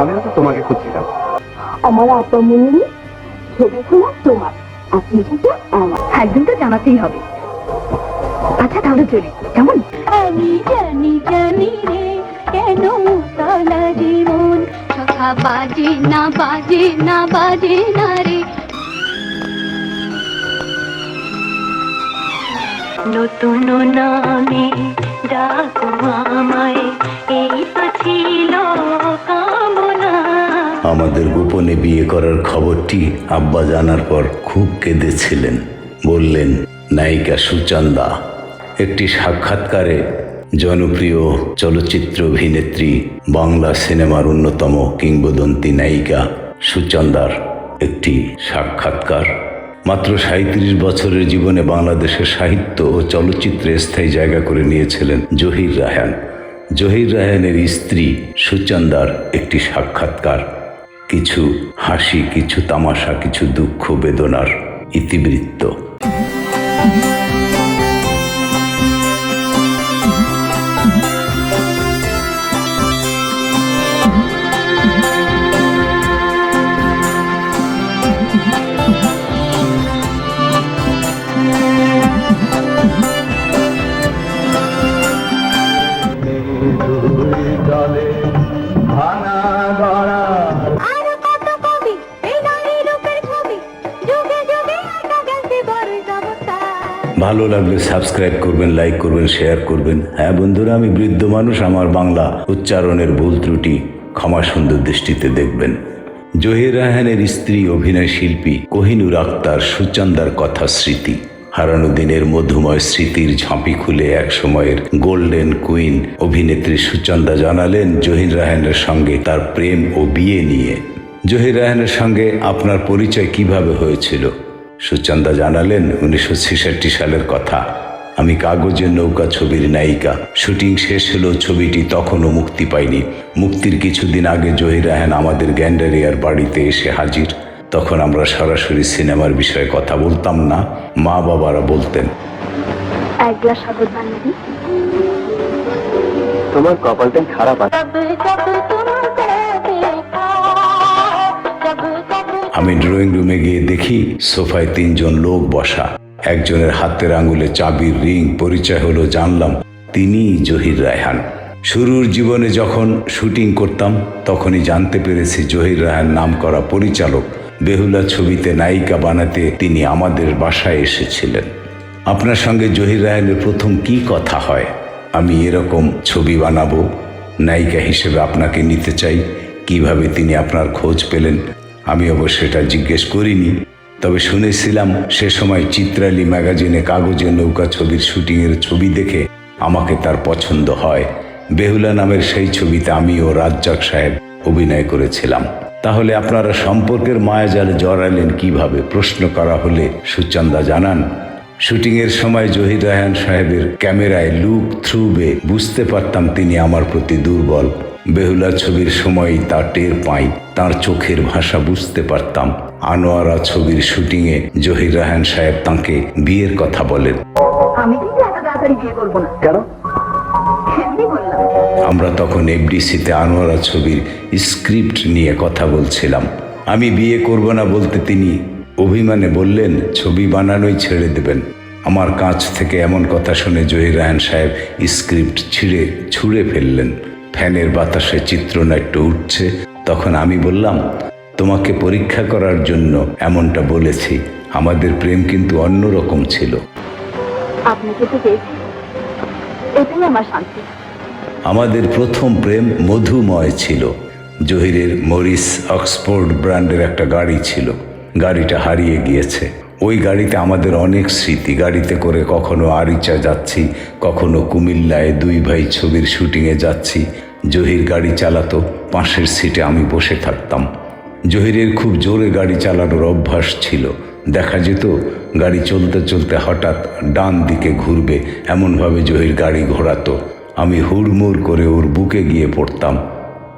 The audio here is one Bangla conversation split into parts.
আমিও তো তোমাকে খুঁজছিলাম। আমার আপা মনে ছবি খোলা তোমার আমার। একদিন তো জানাতেই হবে। আচ্ছা তাহলে চলি। কেমন? আমি জানি জানি রে কেন তলা জীবন? সখা বাজে না বাজে না বাজে না রে। নতুন নামে ডাকো আমায় এই তো ছিল কামনা আমাদের গোপনে বিয়ে করার খবরটি আব্বা জানার পর খুব কেঁদেছিলেন। বললেন, নায়িকা সুচন্দা, একটি সাক্ষাৎকারে জনপ্রিয় চলচ্চিত্র অভিনেত্রী, বাংলা সিনেমার অন্যতম কিংবদন্তি নায়িকা সুচন্দার একটি সাক্ষাৎকার। মাত্র সাঁত্রিশ বছরের জীবনে বাংলাদেশের সাহিত্য ও চলচ্চিত্রে স্থায়ী জায়গা করে নিয়েছিলেন জহির রায়হান। জহির রায়হানের স্ত্রী সুচন্দার একটি সাক্ষাৎকার। কিছু হাসি কিছু তামাশা কিছু দুঃখ বেদনার ইতিবৃত্ত। ভালো লাগলে সাবস্ক্রাইব করবেন লাইক করবেন শেয়ার করবেন। হ্যাঁ বন্ধুরা, আমি বৃদ্ধ মানুষ, আমার বাংলা উচ্চারণের ভুল ত্রুটি ক্ষমা সুন্দর দৃষ্টিতে দেখবেন। জহির রায়হানের স্ত্রী, অভিনয় শিল্পী কোহিনুর আক্তার সুচন্দার কথা স্মৃতি। হারানো দিনের মধুময় স্মৃতির ঝাঁপি খুলে এক সময়ের গোল্ডেন কুইন অভিনেত্রী সুচন্দা জানালেন জহির রায়হানের সঙ্গে তার প্রেম ও বিয়ে নিয়ে। জহির রায়হানের সঙ্গে আপনার পরিচয় কীভাবে হয়েছিল? সুচন্দা জানালেন উনিশশো ছেষট্টি সালের কথা। আমি কাগজের নৌকা ছবির নায়িকা। শুটিং শেষ হলেও ছবিটি তখনও মুক্তি পায়নি মুক্তির কিছুদিন আগে জহির রায়হান আমাদের গ্যান্ডারিয়ার বাড়িতে এসে হাজির। তখন আমরা সরাসরি সিনেমার বিষয়ে কথা বলতাম না মা বাবারা বলতেন। এক গ্লাস সাগর বানিয়ে তোমার কপালটাই খারাপ আছে। আমি ড্রয়িং রুমে গিয়ে দেখি সোফায় তিনজন লোক বসা। একজনের হাতের আঙুলে চাবির রিং, পরিচয় হলো জানলাম, তিনিই জহির রায়হান। শুরুর জীবনে যখন শুটিং করতাম, তখনই জানতে পেরেছি জহির রায়হান নাম করা পরিচালক, বেহুলা ছবিতে নায়িকা বানাতে তিনি আমাদের বাসায় এসেছিলেন। আপনার সঙ্গে জহির রায়হানের প্রথম কি কথা হয়? আমি এরকম ছবি বানাবো, নায়িকা হিসেবে আপনাকে নিতে চাই, কীভাবে তিনি আপনার খোঁজ পেলেন আমি অবশ্য সেটা জিজ্ঞেস করিনি, তবে শুনেছিলাম সে সময় চিত্রালী ম্যাগাজিনে কাগজে নৌকা ছবির শুটিংয়ের ছবি দেখে আমাকে তার পছন্দ হয়। বেহুলা নামের সেই ছবিতে আমি ও রাজ্জাক সাহেব অভিনয় করেছিলাম। তাহলে আপনারা সম্পর্কের মায়াজালে জড়ালেন কীভাবে? প্রশ্ন করা হলে সুচন্দা জানান। শুটিংয়ের সময় জহির রায়হান সাহেবের ক্যামেরায় লুক থ্রুবে বুঝতে পারতাম তিনি আমার প্রতি দুর্বল। বেহুলা ছবির সময় তা টের পাই। তার চোখের ভাষা বুঝতে পারতাম। আনোয়ারা ছবির শুটিংয়ে জহির রায়হান সাহেব তাঁকে বিয়ের কথা বলেন। আমি কিন্তু এত তাড়াতাড়ি বিয়ে করব না। কেন? আমরা তখন এফডিসিতে আনোয়ারা ছবির স্ক্রিপ্ট নিয়ে কথা বলছিলাম। আমি বিয়ে করব না বলতে তিনি অভিমানে বললেন ছবি বানানোই ছেড়ে দেবেন। আমার কাছ থেকে এমন কথা শুনে জহির রায়হান সাহেব স্ক্রিপ্ট ছিঁড়ে ছুঁড়ে ফেললেন। ফ্যানের বাতাসে চিত্রনাট্য উঠছে তখন আমি বললাম তোমাকে পরীক্ষা করার জন্য এমনটা বলেছি আমাদের প্রেম কিন্তু অন্যরকম ছিল। আপনাকে তো পেয়েছি। এটাই আমার শান্তি। আমাদের প্রথম প্রেম মধুময় ছিল। জহিরের মরিস অক্সফোর্ড ব্র্যান্ডের একটা গাড়ি ছিল। গাড়িটা হারিয়ে গিয়েছে। ওই গাড়িতে আমাদের অনেক স্মৃতি। গাড়িতে করে কখনো আরিচা যাচ্ছি, কখনো কুমিল্লায় দুই ভাই ছবির শুটিংয়ে যাচ্ছি। জহির গাড়ি চালাতো, পাশের সিটে আমি বসে থাকতাম। জহিরের খুব জোরে গাড়ি চালানোর অভ্যাস ছিল। দেখা যেত গাড়ি চলতে চলতে হঠাৎ ডান দিকে ঘুরবে, এমনভাবে জহির গাড়ি ঘোরাতো। আমি হুড়মুড় করে ওর বুকে গিয়ে পড়তাম।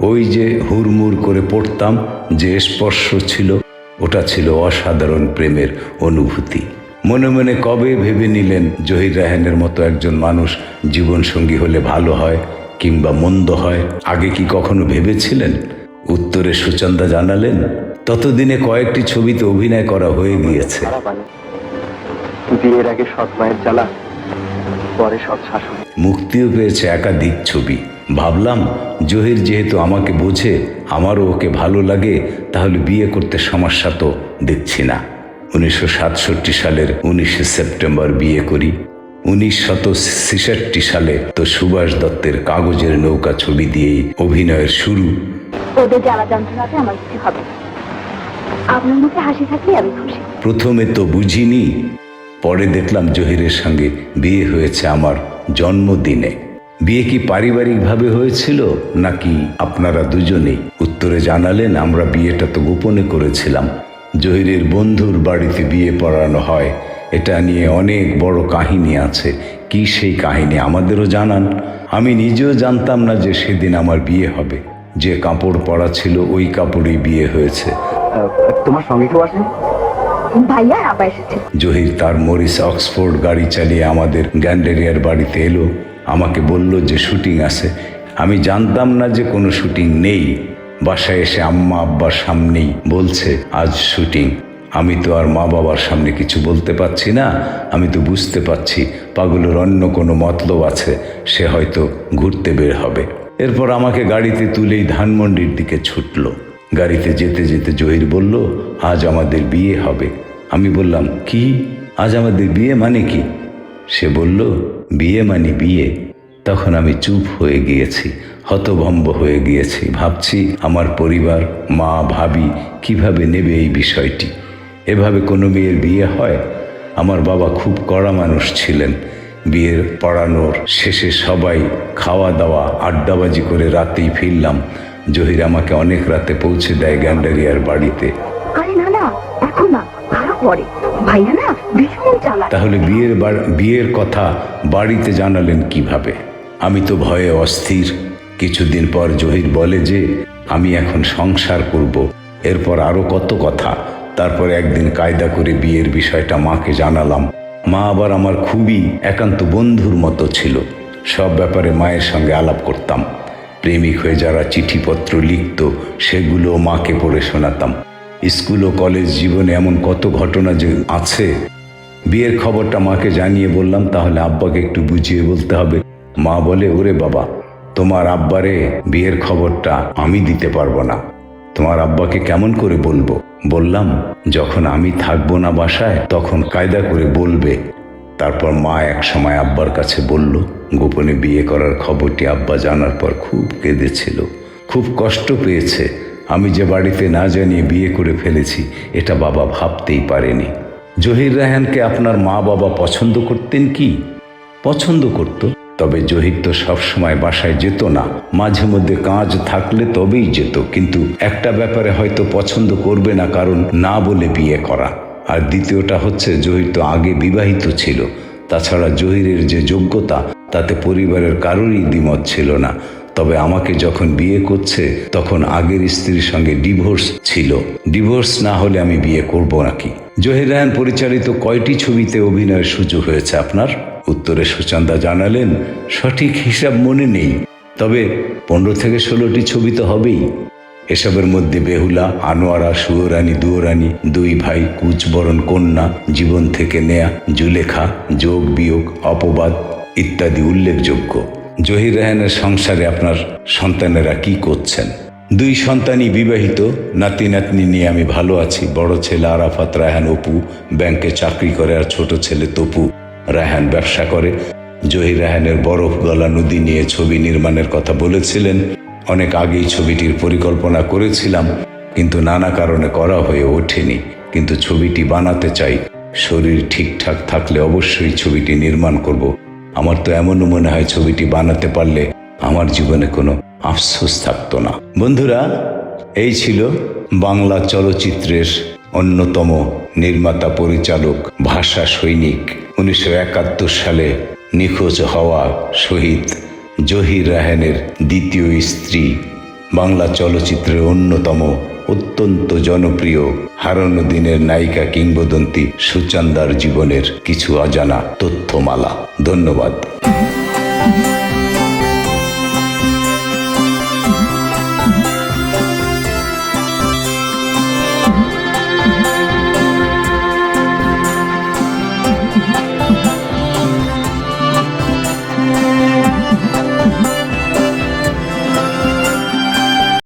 ওই যে হুড়মুড় করে পড়তাম যে স্পর্শ ছিল ওটা ছিল অসাধারণ প্রেমের অনুভূতি। মনে মনে কবে ভেবে নিলেন জহির রায়হানের মতো একজন মানুষ জীবনসঙ্গী হলে ভালো হয় কিংবা মন্দ হয়? আগে কি কখনো ভেবেছিলেন? উত্তরে সুচন্দা জানালেন ততদিনে কয়েকটি ছবিতে অভিনয় করা হয়ে গিয়েছে। বিয়ের আগে সৎ মায়ের জ্বালা পরে সৎ শাশুড়ি মুক্তিও পেয়েছে একাধিক ছবি। ভাবলাম জহির যেহেতু আমাকে বোঝে আমারও ওকে ভালো লাগে তাহলে বিয়ে করতে সমস্যা তো দেখছি না। উনিশশো সাতষট্টি সালের উনিশে সেপ্টেম্বর বিয়ে করি। উনিশ শত ছেষট্টি সালে তো সুভাষ দত্তের কাগজের নৌকা ছবি দিয়েই অভিনয়ের শুরু। ওদের জ্বালা যন্ত্রণাতে আমার কিছু হবে আপনার মুখে হাসি থাকলে আমি খুশি। প্রথমে তো বুঝিনি পরে দেখলাম জহিরের সঙ্গে বিয়ে হয়েছে আমার জন্মদিনে। বিয়ে কি পারিবারিকভাবে হয়েছিল নাকি আপনারা দুজনেই? উত্তরে জানালেন আমরা বিয়েটা তো গোপনে করেছিলাম। জহিরের বন্ধুর বাড়িতে বিয়ে পড়ানো হয়। এটা নিয়ে অনেক বড় কাহিনী আছে। কি সেই কাহিনী আমাদেরও জানান। আমি নিজেও জানতাম না যে সেদিন আমার বিয়ে হবে। যে কাপড় পরা ছিল ওই কাপড়েই বিয়ে হয়েছে। তোমার সঙ্গে কেউ আসেনি? ভাইয়া আপা এসেছে। জহির তার মরিস অক্সফোর্ড গাড়ি চালিয়ে আমাদের গ্যান্ডেরিয়ার বাড়িতে এলো। আমাকে বলল যে শুটিং আছে। আমি জানতাম না যে কোনো শুটিং নেই। বাসায় এসে আম্মা আব্বার সামনেই বলছে, আজ শুটিং। আমি তো আর মা বাবার সামনে কিছু বলতে পারছি না। আমি তো বুঝতে পারছি পাগলের অন্য কোনো মতলব আছে। সে হয়তো ঘুরতে বের হবে। এরপর আমাকে গাড়িতে তুলেই ধানমন্ডির দিকে ছুটলো। গাড়িতে যেতে যেতে জহির বলল, আজ আমাদের বিয়ে হবে। আমি বললাম, কি? আজ আমাদের বিয়ে মানে কি? সে বলল বিয়ে মানে বিয়ে। তখন আমি চুপ হয়ে গিয়েছি, হতভম্ব হয়ে গিয়েছি। ভাবছি, আমার পরিবার, মা, ভাবি কীভাবে নেবে এই বিষয়টি? এভাবে কোনো মেয়ের বিয়ে হয়? আমার বাবা খুব কড়া মানুষ ছিলেন। বিয়ের পড়ানোর শেষে সবাই খাওয়া দাওয়া আড্ডাবাজি করে রাতেই ফিরলাম। জহির আমাকে অনেক রাতে পৌঁছে দেয় গ্যান্ডারিয়ার বাড়িতে। না এখন না, আরও পরে। ভাইয়া না ভীষণ চালাক। তাহলে বিয়ের বিয়ের কথা বাড়িতে জানালেন কীভাবে? আমি তো ভয়ে অস্থির। কিছুদিন পর জহির বলে যে, আমি এখন সংসার করব। এরপর আরও কত কথা। তারপর একদিন কায়দা করে বিয়ের বিষয়টা মাকে জানালাম। মা আবার আমার খুবই একান্ত বন্ধুর মতো ছিল। সব ব্যাপারে মায়ের সঙ্গে আলাপ করতাম। প্রেমিক হয়ে যারা চিঠিপত্র লিখত, সেগুলো মাকে পড়ে শোনাতাম। স্কুল ও কলেজ জীবনে এমন কত ঘটনা যে আছে। বিয়ের খবরটা মাকে জানিয়ে বললাম, তাহলে আব্বাকে একটু বুঝিয়ে বলতে হবে। মা বলে, ওরে বাবা, তোমার আব্বারে বিয়ের খবরটা আমি দিতে পারব না। তোমার আব্বাকে কেমন করে বলব? বললাম, যখন আমি থাকব না বাসায়, তখন কায়দা করে বলবে। তারপর মা এক সময় আব্বার কাছে বলল, গোপনে বিয়ে করার খবরটি আব্বা জানার পর খুব কেঁদেছিল, খুব কষ্ট পেয়েছে। আমি যে বাড়িতে না জানিয়ে বিয়ে করে ফেলেছি, এটা বাবা ভাবতেই পারেনি। জহির রায়হানকে আপনার মা বাবা পছন্দ করতেন কি? পছন্দ করত, তবে জহির তো সবসময় বাসায় যেত না। মাঝে মধ্যে কাজ থাকলে তবেই যেত, কিন্তু একটা ব্যাপারে হয়তো পছন্দ করবে না কারণ না বলে বিয়ে করা। আর দ্বিতীয়টা হচ্ছে, জহির তো আগে বিবাহিত ছিল। তাছাড়া জহিরের যে যোগ্যতা, তাতে পরিবারের কারোরই দ্বিমত ছিল না। তবে আমাকে যখন বিয়ে করছে, তখন আগের স্ত্রীর সঙ্গে ডিভোর্স ছিল। ডিভোর্স না হলে আমি বিয়ে করব নাকি? জহির রায়হান পরিচালিত কয়টি ছবিতে অভিনয়ের সুযোগ হয়েছে আপনার? উত্তরে সুচন্দা জানালেন, সঠিক হিসাব মনে নেই। তবে পনেরো থেকে ষোলোটি ছবি তো হবেই। এসবের মধ্যে বেহুলা, আনোয়ারা, সুয়রানী, দুয়োরানী, দুই ভাই, কুচবরণ কন্যা, জীবন থেকে নেয়া, জুলেখা, যোগ বিয়োগ, অপবাদ ইত্যাদি উল্লেখযোগ্য। জহির রায়হানের সংসারে আপনার সন্তানেরা কি করছেন? দুই সন্তানই বিবাহিত, নাতি নাতনি নিয়ে আমি ভালো আছি। বড় ছেলে আরাফাত, রায়হান, অপু। ব্যাংকে চাকরি করে আর ছোট ছেলে তপু। রায়হান ব্যবসা করে। জহির রায়হানের বরফ গলা নদী নিয়ে ছবি নির্মাণের কথা বলেছিলেন। অনেক আগেই ছবিটির পরিকল্পনা করেছিলাম, কিন্তু নানা কারণে করা হয়ে ওঠেনি। কিন্তু ছবিটি বানাতে চাই। শরীর ঠিকঠাক থাকলে অবশ্যই ছবিটি নির্মাণ করব। আমার তো এমনও মনে হয় ছবিটি বানাতে পারলে আমার জীবনে কোনো আফসোস থাকতো না। বন্ধুরা, এই ছিল বাংলা চলচ্চিত্রের অন্যতম নির্মাতা পরিচালক, ভাষা সৈনিক, উনিশশো একাত্তর সালে নিখোঁজ হওয়া শহীদ জহির রায়হানের দ্বিতীয় স্ত্রী, বাংলা চলচ্চিত্রের অন্যতম অত্যন্ত জনপ্রিয় হারানো দিনের নায়িকা কিংবদন্তি সুচান্দার জীবনের কিছু অজানা তথ্যমালা। ধন্যবাদ।